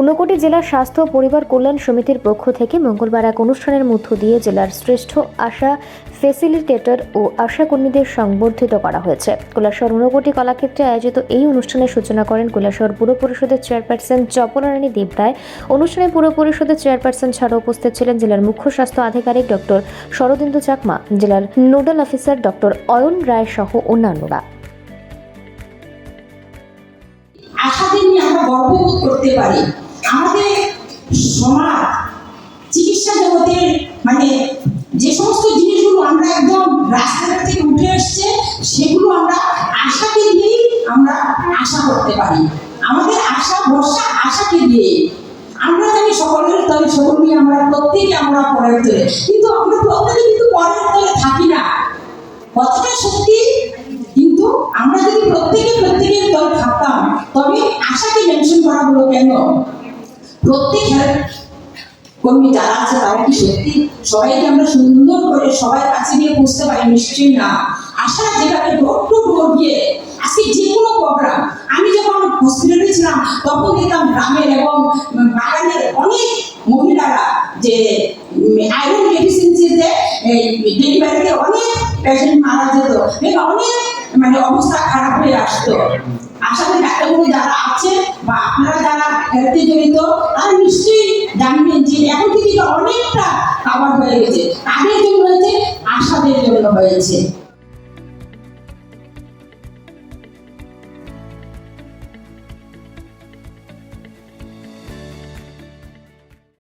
ঊনকোটি জেলা স্বাস্থ্য পরিবার কল্যাণ সমিতির পক্ষ থেকে মঙ্গলবার এক অনুষ্ঠানের মধ্য দিয়ে জেলার শ্রেষ্ঠ আশা ফেসিলিটেটর ও আশা কর্মীদের সংবর্ধিত করা হয়েছে। কৈলাসহর ঊনকোটি কলাক্ষেত্রে আয়োজিত এই অনুষ্ঠানের সূচনা করেন কৈলাসহর পুর পরিষদের চেয়ারপারসন জপনারানী দেবরায় অনুষ্ঠানে পুর পরিষদের চেয়ারপারসন ছাড়া উপস্থিত ছিলেন জেলার মুখ্য স্বাস্থ্য আধিকারিক ডক্টর শরদিন্দু চাকমা, জেলার nodal officer doctor Ayan Roy সহ অন্যান্যরা। আশাদের নিয়ে আমরা গর্ববোধ করতে পারি। আমাদের সমাজ, চিকিৎসা জগতের মানে যে সমস্ত জিনিসগুলো আমরা একদম রাস্তাঘাট থেকে উঠে এসছে, সেগুলো আমরা আশাকে দিয়েই আমরা আশা করতে পারি। আমাদের আশা, ভরসা, আশাকে দিয়ে আমরা জানি সকলের তলে সকল নিয়ে আমরা প্রত্যেকে আমরা পরের তলে। কিন্তু আমরা প্রত্যেকে কিন্তু পরের তলে থাকি না। কথাটা সত্যি, কিন্তু আমরা যদি প্রত্যেকে প্রত্যেকের দল থাকতাম, তবে আশাকে মেনশন করা হলো কেন? প্রত্যেক কর্মী যারা আছে, তারা কি সত্যি সবাইকে আমরা সুন্দর করে সবার কাছে গিয়ে বুঝতে পারি? নিশ্চয়ই না। আশা যেভাবে ডোর টু ডোর গিয়ে আজকে যে কোনো প্রোগ্রাম আমি যখন হসপিটালে ছিলাম, তখন দেখতাম গ্রামের এবং বাগানের অনেক মহিলারা যে আয়রন ডেফিসিয়েন্সিতে ডেলিভারিতে অনেক পেশেন্ট মারা যেত। অনেক মানে অবস্থা খারাপ হয়ে আসতো। আশা করি ডাক্তারবাবু যারা আছে বা আপনারা যারা হেলথে জড়িত আর নিশ্চয়ই জানবেন যে এখন থেকে অনেকটা কাভার হয়ে গেছে। তাদের জন্য হয়েছে আশাদের জন্য হয়েছে।